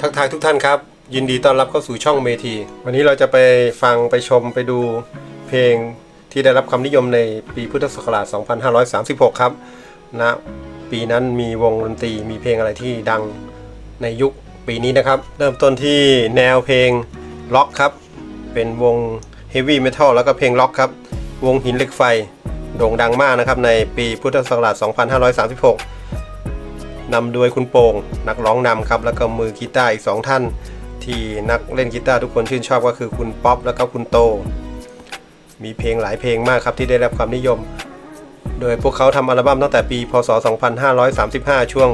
ทักทายทุกท่านครับ ยินดีต้อนรับเข้าสู่ช่องเมที วันนี้เราจะไปฟังไปชมไปดูเพลงที่ได้รับความนิยมในปีพุทธศักราช 2536 ครับณปีนั้นมีวงดนตรีมีเพลงอะไรที่ดังในยุคปีนี้นะครับ เริ่มต้นที่แนวเพลงล็อกครับ เป็นวงเฮฟวี่เมทัลแล้วก็เพลงล็อกครับ วงหินเหล็กไฟ โด่งดังมากนะครับในปีพุทธศักราช 2536 นำโดยคุณโป่งนักร้องนำครับแล้วก็มือกีตาร์อีก 2 ท่าน ที่นักเล่นกีตาร์ทุกคนชื่นชอบก็คือคุณป๊อปแล้วก็คุณโต มีเพลงหลายเพลงมากครับที่ได้รับความนิยม โดยพวกเขาทำอัลบั้มตั้งแต่ปี พศ 2535 ช่วง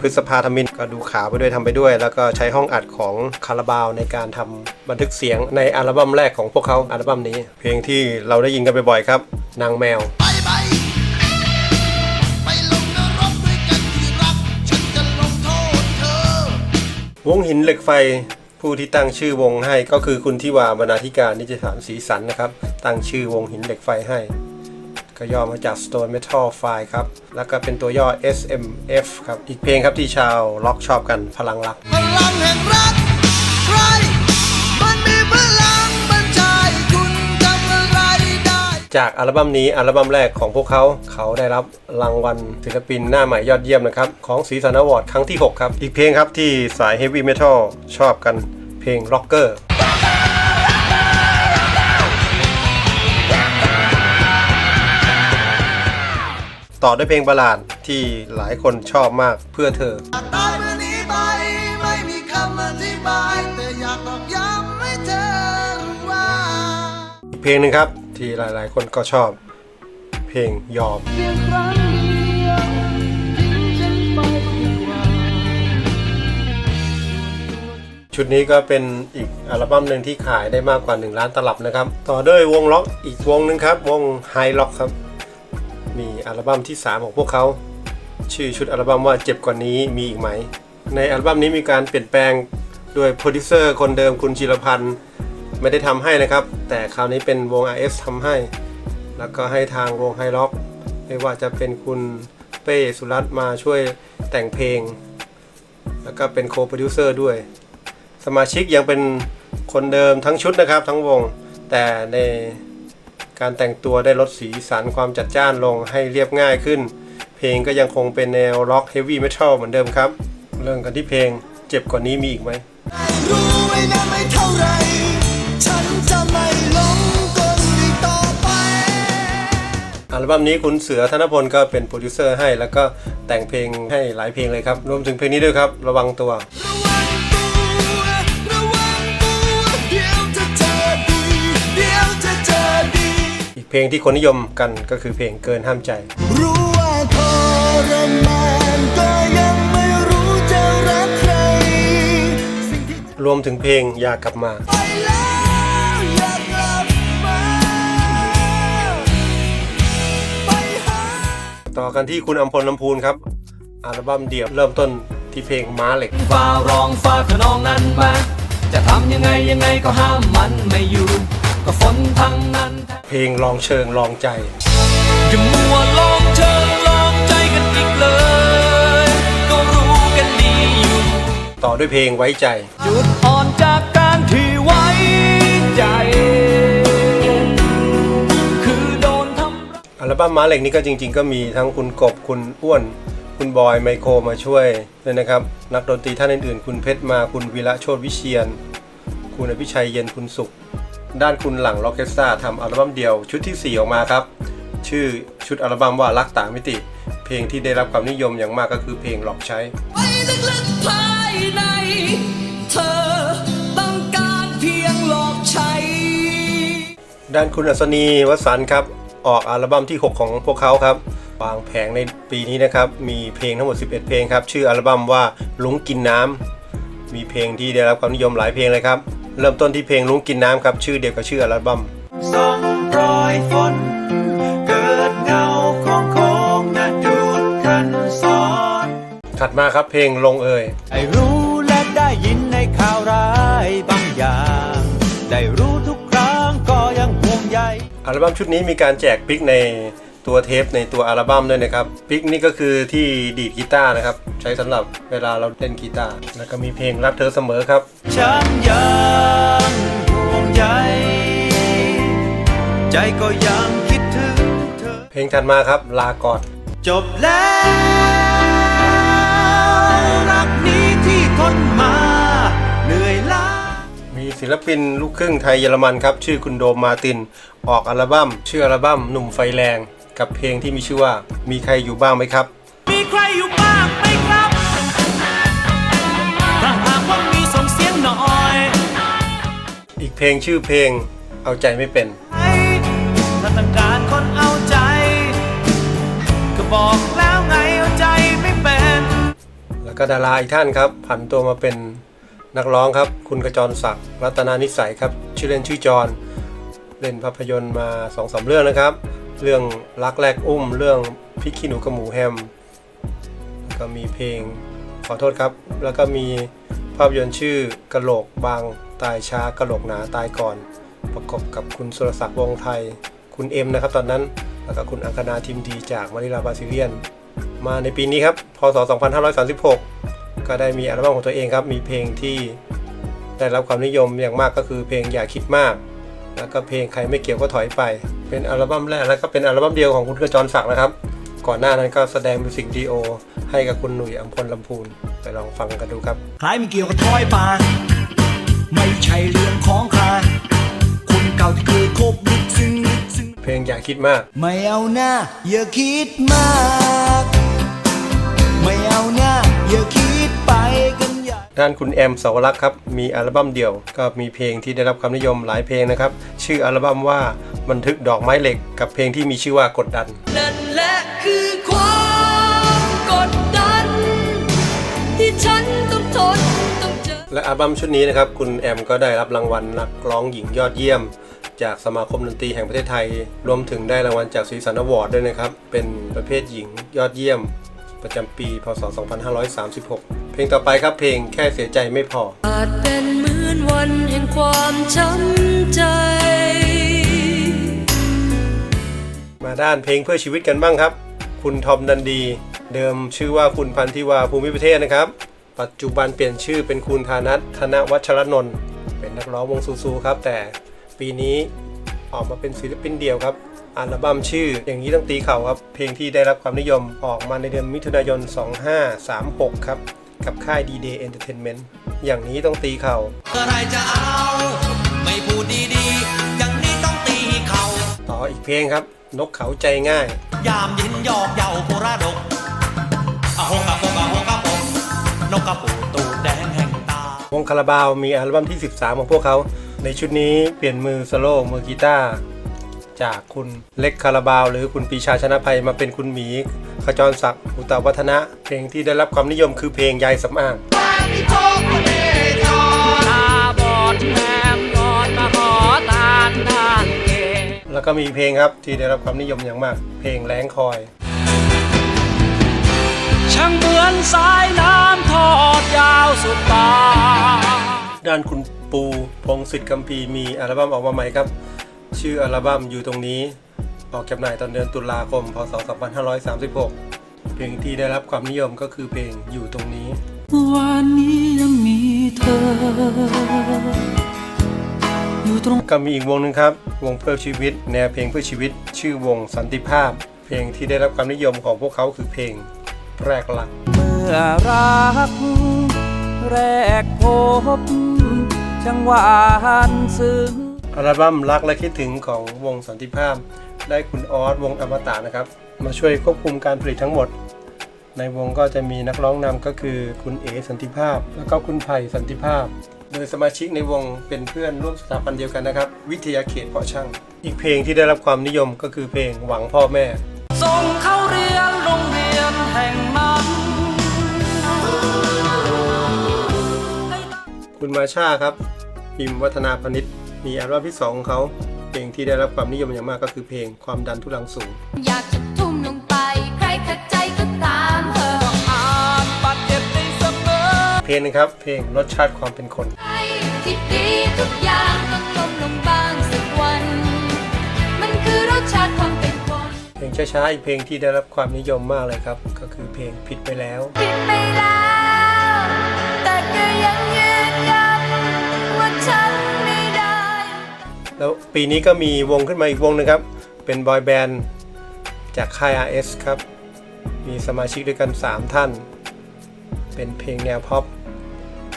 พฤษภาธมินก็ดูข่าวไปด้วยทำไปด้วย แล้วก็ใช้ห้องอัดของคาราบาวในการทำบันทึกเสียงในอัลบั้มแรกของพวกเขาอัลบั้มนี้ เพลงที่เราได้ยินกันบ่อยๆครับ นางแมว วงหินเหล็กไฟผู้ที่ตั้งชื่อวงให้ก็คือคุณทิวาบรรณาธิการนิจสารสีสันนะครับ ตั้งชื่อวงหินเหล็กไฟให้ ก็ย่อมาจาก Stone Metal File ครับ แล้วก็เป็นตัวย่อ SMF ครับ อีกเพลงครับที่ชาวล็อกชอบกันพลังรักพลังแห่งรักใครมันมีพลัง จากอัลบั้มนี้อัลบั้มแรกของพวกเขา เขาได้รับรางวัลศิลปินหน้าใหม่ยอดเยี่ยมนะครับ ของสีสันอวอร์ดครั้งที่ 6 ครับ อีกเพลงครับที่สาย Heavy Metal ชอบกันเพลง Rocker ต่อด้วยเพลงบัลลาดที่หลายคนชอบมากเพื่อเธอตายเมื่อนี้ไปไม่มีคำอธิบายแต่อยากตอกย้ำให้เธอรู้ว่าอีกเพลงหนึ่งครับ ที่หลายๆ คนก็ชอบเพลงยอม ชุดนี้ก็เป็นอีกอัลบั้มหนึ่งที่ขายได้มากกว่า 1 ล้านตลับนะครับ ต่อด้วยวงล็อกอีกวงหนึ่งครับ วงไฮล็อกครับ มีอัลบั้มที่ 3 ของพวกเขา ชื่อชุดอัลบั้มว่าเจ็บกว่านี้มีอีกไหม ในอัลบั้มนี้มีการเปลี่ยนแปลงโดยโปรดิวเซอร์คนเดิมคุณจิรพันธ์ ไม่ได้ทำให้นะครับ แต่คราวนี้เป็นวง RS ทำให้ แล้วก็ให้ทางวงไฮล็อกไม่ว่าจะเป็นคุณเป้สุรัตน์มาช่วยแต่งเพลง แล้วก็เป็นโคโปรดิวเซอร์ด้วย สมาชิกยังเป็นคนเดิมทั้งชุดนะครับ ทั้งวง แต่ในการแต่งตัวได้ลดสีสันความจัดจ้านลงให้เรียบง่ายขึ้น เพลงก็ยังคงเป็นแนวร็อกเฮฟวี่เมทัลเหมือนเดิมครับ เริ่มกันที่เพลงเจ็บกว่านี้มีอีกไหมรู้ไว้นะไม่เท่าไร อัลบั้มนี้คุณเสือธนพลก็เป็นโปรดิวเซอร์ให้ แล้วก็แต่งเพลงให้หลายเพลงเลยครับ รวมถึงเพลงนี้ด้วยครับ ระวังตัว อีกเพลงที่คนนิยมกันก็คือเพลงเกินห้ามใจ รู้ว่าทรมานก็ยังไม่รู้จะรักใครรวมถึงเพลงอยากกลับมา ต่อกันที่คุณอัมพลลำพูนครับอัลบั้มเดี่ยวเริ่มต้นที่เพลงม้าเหล็กฟ้าร้องฟ้าขนองนั้นมาจะทำยังไงยังไงก็ห้ามมันไม่อยู่ ก็ฝนทั้งนั้น เพลงลองเชิงลองใจอย่ามัวลองเชิงลองใจกันอีกเลย ก็รู้กันดีอยู่ ต่อด้วยเพลงไว้ใจ จุดอ่อนจากการที่ไว้ใจ ลบั้มม้าเหล็กนี้ก็จริง ๆ ก็มีทั้งคุณกบคุณอ้วน คุณบอยไมโครมาช่วยด้วยนะครับ นักดนตรีท่านอื่นๆ คุณเพชรมาคุณวีระโชตวิเชียน คุณอภิชัยเย็นคุณสุข ด้านคุณหลังล็อกเคสตาทำอัลบั้มเดียว ชุดที่ 4 ออกมาครับ ชื่อชุดอัลบั้มว่ารักต่างมิติ เพลงที่ได้รับความนิยมอย่างมากก็คือเพลงหลอกใช้ไปลึกๆภายในเธอต้องการเพียงหลอกใช้ด้านคุณอัศนีวสันต์ครับ ออกอัลบั้มที่ 6 ของพวกเขาครับวางแผงในปีนี้นะครับ มีเพลงทั้งหมด 11 เพลงครับ ชื่ออัลบั้มว่าลุงกินน้ำมีเพลงที่ได้รับความนิยมหลายเพลงเลยครับ เริ่มต้นที่เพลงลุงกินน้ำครับ ชื่อเดียวกับชื่ออัลบั้มส่งโปรยฝนเกิดเงาของโคงนะดูดคันซ้อนถัดมาครับเพลงลงเอยได้รู้และได้ยินในข่าวร้ายบางอย่าง อัลบั้มชุดนี้มีการแจกพริกในตัวเทปในตัวอัลบั้มด้วยนะครับปิกนี่ก็คือที่ดีดกีตาร์นะครับ ใช้สำหรับเวลาเราเล่นกีตาร์แล้วก็มีเพลงรักเธอเสมอครับฉันยังห่วงใยใจก็ยังคิดถึงเธอเพลงถัดมาครับลาก่อนจบแล้ว ศิลปินลูกครึ่งไทยเยอรมันครับชื่อคุณโดมมาร์ติน ออกอัลบั้มชื่ออัลบั้มหนุ่มไฟแรง กับเพลงที่มีชื่อว่ามีใครอยู่บ้างไหมครับมีใครอยู่บ้างไหมครับถ้าหากว่ามีส่งเสียงหน่อย อีกเพลงชื่อเพลงเอาใจไม่เป็นถ้าต้องการคนเอาใจ ก็บอกแล้วไงเอาใจไม่เป็น แล้วก็ดาราอีกท่านครับผันตัวมาเป็น นักร้องครับ คุณกระจรศักดิ์รัตนานิสัยครับ ชื่อเล่นชื่อจร เล่นภาพยนตร์มา2อสเรื่องนะครับ เรื่องรักแรกอุ้ม เรื่องพริกขี้หนูกับหมูแฮม แล้วก็มีเพลงขอโทษครับ แล้วก็มีภาพยนตร์ชื่อกระโหลกบางตายช้ากระโหลกหนาตายก่อน ประกอบกับคุณสุรศักดิ์วงไทย คุณเอ็มนะครับตอนนั้น แล้วก็คุณอังคณาทิมดีจากมาริลาบาซิเลียน มาในปีนี้ครับ พศ 2536 ก็ได้มีอัลบั้มของตัวเองครับ มีเพลงที่ได้รับความนิยมอย่างมากก็คือเพลงอย่าคิดมาก แล้วก็เพลงใครไม่เกี่ยวก็ถอยไป เป็นอัลบั้มแรกแล้วก็เป็นอัลบั้มเดียวของคุณกระจรศักดิ์นะครับ ก่อนหน้านั้นก็แสดงมิวสิกวิดีโอให้กับคุณหนุ่ยอัมพลลำพูนไปลองฟังกันดูครับใครไม่เกี่ยวกับถอยไปไม่ใช่เรื่องของใครคนเก่าที่เคยคบลึกซึ้งลึกซึ้งเพลงอย่าคิดมาก ไม่เอาหน้าอย่าคิดมาก ด้านคุณแอมสาวรักษ์ครับมีอัลบั้มเดี่ยว ก็มีเพลงที่ได้รับความนิยมหลายเพลงนะครับ ชื่ออัลบั้มว่าบันทึกดอกไม้เหล็กกับเพลงที่มีชื่อว่ากดดันนั่นแหละคือความกดดัน ที่ฉันต้องทนต้องเจอและอัลบั้มชุดนี้นะครับ คุณแอมก็ได้รับรางวัลนักร้องหญิงยอดเยี่ยม จากสมาคมดนตรีแห่งประเทศไทย รวมถึงได้รางวัลจากสีสันอวอร์ดด้วยนะครับเป็นประเภทหญิงยอดเยี่ยม ประจำปี พศ 2536 เพลงต่อไปครับเพลงแค่เสียใจไม่พอ อาจเป็นเหมือนวันแห่งความช้ำใจ มาด้านเพลงเพื่อชีวิตกันบ้างครับ คุณทอมดันดี เดิมชื่อว่าคุณพันธิวาภูมิประเทศนะครับ ปัจจุบันเปลี่ยนชื่อเป็นคุณธานัทธนวัชรนนท์เป็นนักร้องวงซูซูครับ แต่ปีนี้ออกมาเป็นศิลปินเดี่ยวครับ อัลบั้มชื่อ อย่างนี้ต้องตีเข่าครับ เพลงที่ได้รับความนิยมออกมาในเดือนมิถุนายน 2536 ครับ กับค่าย D-Day Entertainment อย่างนี้ต้องตีเข่าเมื่อไรจะเอาไม่พูดดีๆอย่างนี้ต้องตีเขาต่ออีกเพลงครับ นกเขาใจง่าย ยามยินยอกเยาโคราดกอะโฮกะโฮกะโฮกะปงนกกระปูตูดแดงแห่งตาวงคาราบาวมีอัลบั้มที่ 13 ของพวกเขา ในชุดนี้เปลี่ยนมือสโลว์มือกีตาร์ จากคุณเล็กคาราบาว หรือคุณปีชาชนะภัยมาเป็นคุณหมี ขจรศักดิ์อุตตวัฒนะ เพลงที่ได้รับความนิยมคือเพลงยายสำอางแล้วก็มีเพลงครับที่ได้รับความนิยมอย่างมาก เพลงแรงคอยช่างเหมือนสายน้ำทอดยาวสุดตาด้านคุณปูพงศิษฐ์กัมพีร์มีอัลบั้มออกมาใหม่ครับ ชื่ออัลบั้มอยู่ตรงนี้ ออกจำหน่ายตอนเดือนตุลาคม พศ 2536 เพลงที่ได้รับความนิยมก็คือเพลงอยู่ตรงนี้ วันนี้ยังมีเธอ อยู่ตรงก็มีอีกวงหนึ่งครับ วงเพื่อชีวิต แนวเพลงเพื่อชีวิต ชื่อวงสันติภาพ เพลงที่ได้รับความนิยมของพวกเขาคือเพลงแรกหลักเมื่อรัก แรกพบช่างหวานซึ้ง อัลบั้มรักและคิดถึงของวงสันติภาพ ได้คุณออสวงอมตะนะครับ มาช่วยควบคุมการผลิตทั้งหมด ในวงก็จะมีนักร้องนำก็คือคุณเอสันติภาพ แล้วก็คุณไผ่สันติภาพ โดยสมาชิกในวงเป็นเพื่อนร่วมสถาบันเดียวกันนะครับ วิทยาเขตเพาะช่าง อีกเพลงที่ได้รับความนิยมก็คือเพลงหวังพ่อแม่ส่งเข้าเรียนโรงเรียนแห่งนั้นคุณมาชาครับพิมพ์วัฒนาพนิษฐ์ มีอัลบั้มที่สองของเขาเพลงที่ได้รับความนิยมอย่างมากก็คือเพลงความดันทุลังสูง อยากจะทุ่มลงไปใครขัดใจก็ตามเธออ่านบาดเจ็บได้เสมอเพลงนะครับ เพลงรสชาติความเป็นคน ใครที่ดีทุกอย่างต้องล้มลงบ้างสักวัน มันคือรสชาติความเป็นคนเพลงช้าๆอีกเพลงที่ได้รับความนิยมมากเลยครับ ก็คือเพลงผิดไปแล้ว ผิดไปแล้ว แต่ก็ยังยืนยัน แล้วปีนี้ก็มีวงขึ้นมาอีกวงหนึงครับ เป็นบอยแบนด์จากค่าย RS ครับ มีสมาชิกด้วยกัน 3 ท่าน เป็นเพลงแนวพ็อป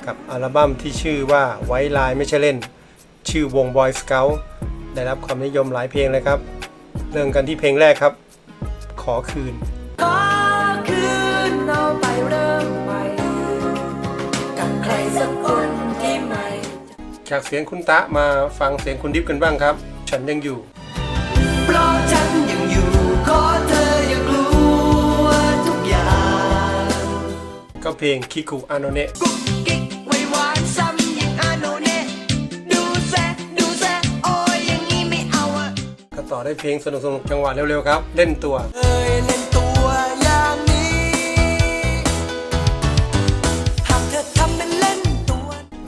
กับอัลบั้มที่ชื่อว่าไว้ลายไม่ใช่เล่น ชื่อวง Boy Scout ได้รับความนิยมหลายเพลงเลยครับ เริ่มกันที่เพลงแรกครับ ขอคืน ขอคืนเอาไปเริ่มใหม่กับใครสักคน จากเสียงคุณตะมาฟังเสียงคุณดิฟกันบ้างครับ ฉันยังอยู่เพราะฉันยังอยู่ขอเธออย่ากลัวทุกอย่าง ก็เพลงคิคุอาโนเนะกุ๊กกิ๊กไว้หวานซ้ำยิ่งอาโนเน่ดูแซะดูแซะโอ้ยอย่างนี้ไม่เอาอะก็ต่อได้เพลงสนุกๆจังหวะเร็วๆครับ เล่นตัว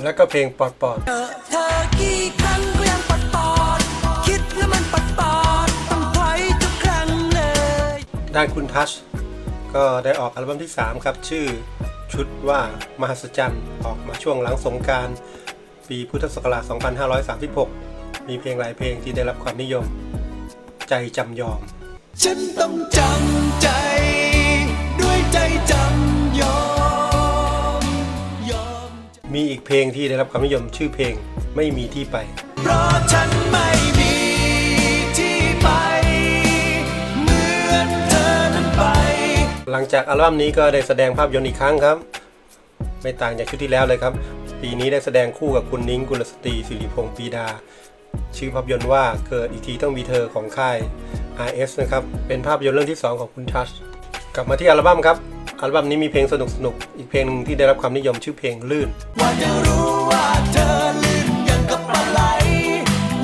แล้วก็เพลงปอดปอดเธอเธอกี่ครั้งก็ยังปัดปอดคิดแล้วมันปัดปอดต้องถอยทุกครั้งเลยด้านคุณทัชก็ได้ออกอัลบั้มที่ 3 ครับ ชื่อชุดว่ามหัศจรรย์ออกมาช่วงหลังสงกรารปีพุทธศักราช 2536 มีเพลงหลายเพลงที่ได้รับความนิยม ใจจำยอม ฉันต้องจำใจ ด้วยใจจำ มมีอีกเพลงที่ได้รับความนิยมชื่อเพลงไม่มีที่ไป เพราะฉันไม่มีที่ไปเหมือนเธอนั้นไป หลังจากอัลบั้มนี้ก็ได้แสดงภาพยนตร์อีกครั้งครับ ไม่ต่างจากชุดที่แล้วเลยครับ ปีนี้ได้แสดงคู่กับคุณนิ้งกุลสตรีสิริพงษ์ปีดา ชื่อภาพยนตร์ว่าเกิดอีกทีต้องมีเธอของค่าย RS นะครับ เป็นภาพยนตร์เรื่องที่ 2 ของคุณทัช กลับมาที่อัลบั้มครับ อัลบั้มนี้มีเพลงสนุกๆอีกเพลงนึงที่ได้รับความนิยมชื่อเพลงลื่นว่าจะรู้ว่าเธอลื่นยังกับปลาไหล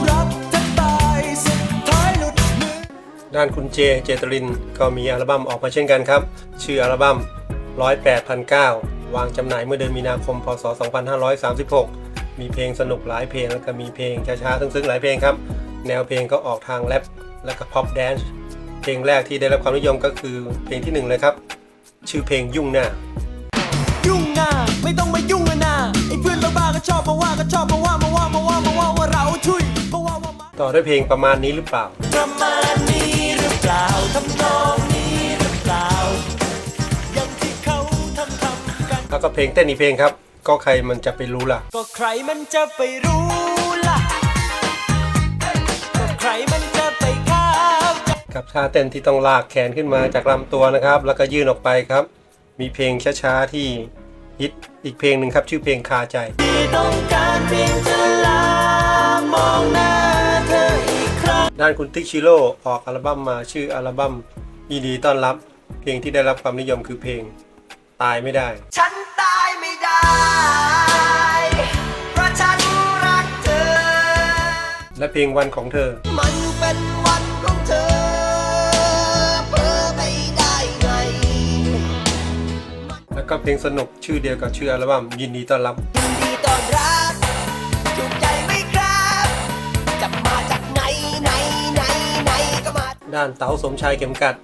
รักเธอตายสุดท้ายหลุดมือด้านคุณเจเจตรินก็มีอัลบั้มออกมาเช่นกันครับ ชื่ออัลบั้ม108,009วางจำหน่ายเมื่อเดือนมีนาคม พศ 2536 มีเพลงสนุกหลายเพลงแล้วก็มีเพลงช้าๆซึ้งๆหลายเพลงครับ แนวเพลงก็ออกทางแรปและก็พ็อปแดนซ์ เพลงแรกที่ได้รับความนิยมก็คือเพลงที่หนึ่งเลยครับ ชื่อเพลงยุ่งหน้า ยุ่งหน้าไม่ต้องมายุ่งเลยนะไอ้เพื่อนบ้าๆก็ชอบมาว่าก็ชอบมาว่ามาว่ามาว่ามาว่าว่าเราชุยมาว่าว่ามาต่อด้วยเพลงประมาณนี้หรือเปล่า ประมาณนี้หรือเปล่าทำนองนี้หรือเปล่าอย่างที่เขาทำทำกันแล้วก็เพลงเต้นอีกเพลงครับ ก็ใครมันจะไปรู้ล่ะ ก็ใครมันจะไปรู้ ใจกับท่าเต้นที่ต้องลากแขนขึ้นมาจากลำตัวนะครับ แล้วก็ยื่นออกไปครับ มีเพลงช้าๆที่ฮิตอีกเพลงหนึ่งครับ ชื่อเพลงคาใจที่ต้องการเพียงจะลามองหน้าเธออีกครั้งด้านคุณติ๊กชิโร่ออกอัลบั้มมาชื่ออัลบั้มยินดีต้อนรับ เพลงที่ได้รับความนิยมคือเพลงตายไม่ได้ ฉันตายไม่ได้เพราะฉันรักเธอ และเพลงวันของเธอ มันเป็น แล้วก็เพลงสนุกชื่อเดียวกับชื่ออัลบั้มยินดีต้อนรับยินดีต้อนรับถูกใจไหมครับจะมาจากไหนไหนไหนไหนก็มาด้านเต๋าสมชายเข็มกัด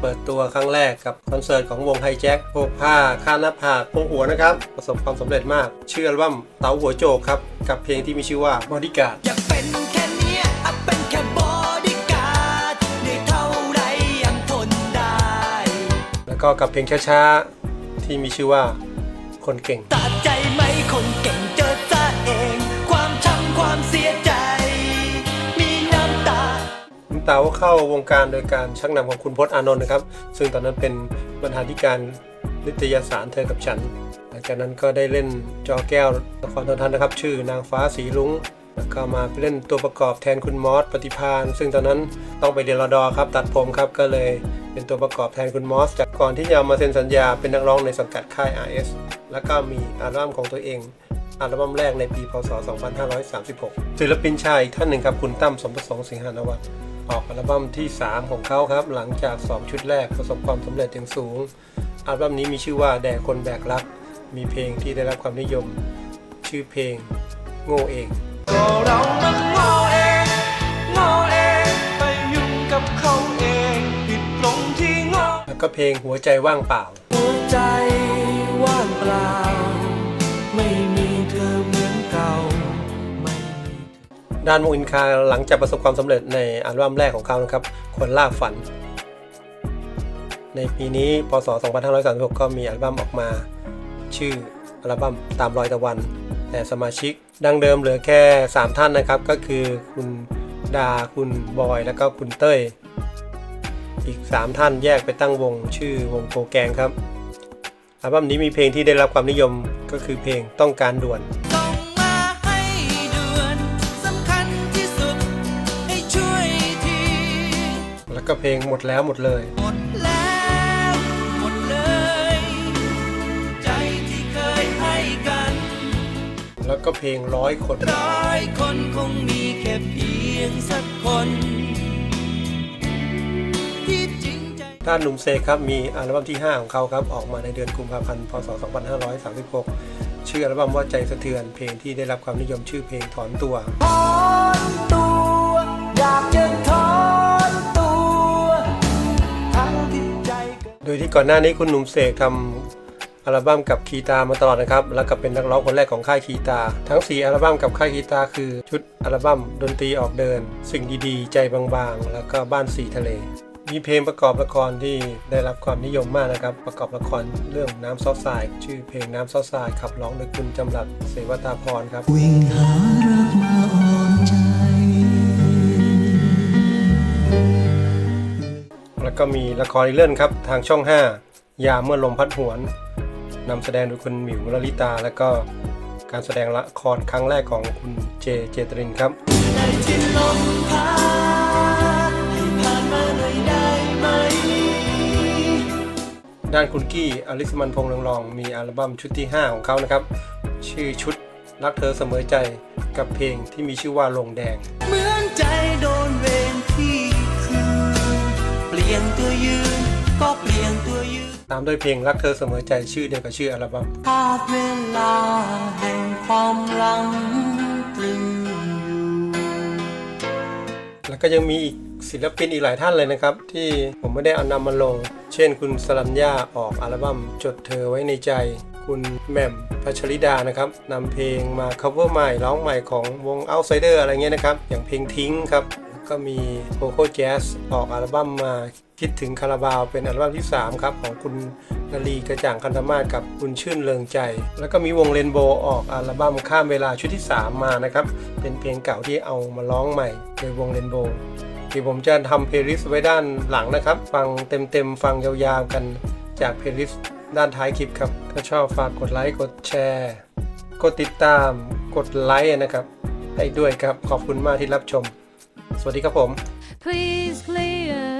เปิดตัวครั้งแรกกับคอนเสิร์ตของวงไฮแจ็คโพกผ้าค่าหน้าผากโพกหัวนะครับ ประสบความสำเร็จมาก ชื่ออัลบั้มเต๋าหัวโจกครับ กับเพลงที่มีชื่อว่า Bodyguard อยากเป็นแค่เนี้ยอะเป็นแค่บอดี้การ์ดเหนื่อยเท่าไรยังทนได้ แล้วก็กับเพลงช้าๆ ที่มีชื่อว่าคนเก่ง ตัดใจไหมคนเก่งเจอซะเอง ความช้ำความเสียใจ มีน้ำตา คุณเต๋าเข้าวงการโดยการชักนำของคุณพจน์อานนท์นะครับ ซึ่งตอนนั้นเป็นบรรณาธิการนิตยสารเธอกับฉัน หลังจากนั้นก็ได้เล่นจอแก้วละครโทรทัศน์นะครับ ชื่อนางฟ้าสีรุ้ง แล้วก็มาเล่นตัวประกอบแทนคุณมอสปฏิพานซึ่งตอนนั้นต้องไปเรียนรอดอครับ ตัดผมครับก็เลยเป็นตัวประกอบแทนคุณมอส จากก่อนที่จะมาเซ็นสัญญาเป็นนักร้องในสังกัดค่าย RS แล้วก็มีอัลบั้มของตัวเองอัลบั้มแรกในปี พศ 2536 ศิลปินชายอีกท่านหนึ่งครับคุณตั้มสมประสงค์สิงหานวัฒน์ออกอัลบั้มที่ 3 ของเขาครับ หลังจาก 2 ชุดแรกประสบความสำเร็จอย่างสูง อัลบั้มนี้มีชื่อว่าแด่คนแบกรัก มีเพลงที่ได้รับความนิยม ชื่อเพลงโง่เอง ก็เรามันโง่เองโง่เองไปยุ่งกับเขาเองผิดเพลงหัวใจว่างเปล่า หัวใจว่างเปล่า ไม่มีเธอเหมือนเก่า ไม่มีด้านวงอินคาหลังจากประสบความสำเร็จในอัลบั้มแรกของเขานะครับคนล่าฝัน ในปีนี้พศ 2536 ก็มีอัลบั้มออกมา ชื่ออัลบั้มตามรอยตะวัน แต่สมาชิกดังเดิมเหลือแค่ 3 ท่านนะครับ ก็คือคุณดาคุณบอย แล้วก็คุณเต้ย อีก 3 ท่านแยกไปตั้งวงชื่อวงโกแกงครับอัลบั้มนี้มีเพลงที่ได้รับความนิยมก็คือเพลงต้องการด่วนส่งมาให้ด่วนสำคัญที่สุดให้ช่วยทีแล้วก็เพลงหมดแล้วหมดเลยหมดแล้ว แล้วก็เพลงร้อยคนร้อยคนคงมีแค่เพียงสักคนที่จริงใจด้านหนุ่มเซครับมีอัลบั้มที่ 5 ของเขาครับออกมาในเดือนกุมภาพันธ์พศ 2536 ชื่ออัลบั้มว่าใจสะเทือนเพลงที่ได้รับความนิยมชื่อเพลงถอนตัวถอนตัวอยากจะถอนตัวทั้งที่ใจเกินโดยที่ก่อนหน้านี้คุณหนุ่มเสกทำ อัลบั้มกับคีตามาตลอดนะครับ แล้วก็เป็นนักร้องคนแรกของค่ายคีตา ทั้ง 4 อัลบั้มกับค่ายคีตาคือ ชุดอัลบั้มดนตรีออกเดิน สิ่งดีๆ ใจบางๆ แล้วก็บ้านสีทะเล มีเพลงประกอบละครที่ได้รับความนิยมมากนะครับ ประกอบละครเรื่องน้ำซอสทราย ชื่อเพลงน้ำซอสทรายขับร้องโดยคุณจำรัดเสวตาพรครับวิ่งหารักมาอ่อนใจแล้วก็มีละครอีกเรื่องครับทางช่อง 5 ยามเมื่อลมพัดหวน นำแสดงโดยคุณหมิวลลิตา แล้วก็การแสดงละครครั้งแรกของคุณเจเจตรินครับด้านคุณกี้อลิสมันพงษ์รองรองมีอัลบั้มชุดที่ 5 ของเขานะครับ ชื่อชุดรักเธอเสมอใจกับเพลงที่มีชื่อว่าลงแดง เหมือนใจโดนเวรที่คืนเปลี่ยนตัวยืนก็เปลี่ยนตัวยืน ตามด้วยเพลงรักเธอเสมอใจชื่อเดียวกับชื่ออัลบั้มภาพเวลาแห่งความลังตรึงแล้วก็ยังมีอีกศิลปินอีกหลายท่านเลยนะครับ ที่ผมไม่ได้เอานำมาลง เช่นคุณสรัญญาออกอัลบั้มจดเธอไว้ในใจ คุณแหม่มพัชริดานะครับนำเพลงมา cover ใหม่ร้องใหม่ของวง Outsider อะไรเงี้ยนะครับ อย่างเพลงทิ้งครับ ก็มี Coco Jazz ออกอัลบั้มมาคิดถึงคาราบาวเป็นอัลบั้มที่ 3 ครับ ของคุณนาลีกระจ่างคันธมาศกับคุณชื่นเริงใจ แล้วก็มีวงเรนโบออกอัลบั้มข้ามเวลาชุดที่ 3 มานะครับ เป็นเพลงเก่าที่เอามาร้องใหม่โดยวงเรนโบว์เดี๋ยวผมจะทำเพลย์ลิสต์ไว้ด้านหลังนะครับ ฟังเต็มๆ ฟังยาวๆกันจากเพลย์ลิสต์ด้านท้ายคลิปครับ ถ้าชอบฝากกดไลค์ กดแชร์ กดติดตาม กดไลค์นะครับ ให้ด้วยครับ ขอบคุณมากที่รับชม สวัสดีครับผม Please clear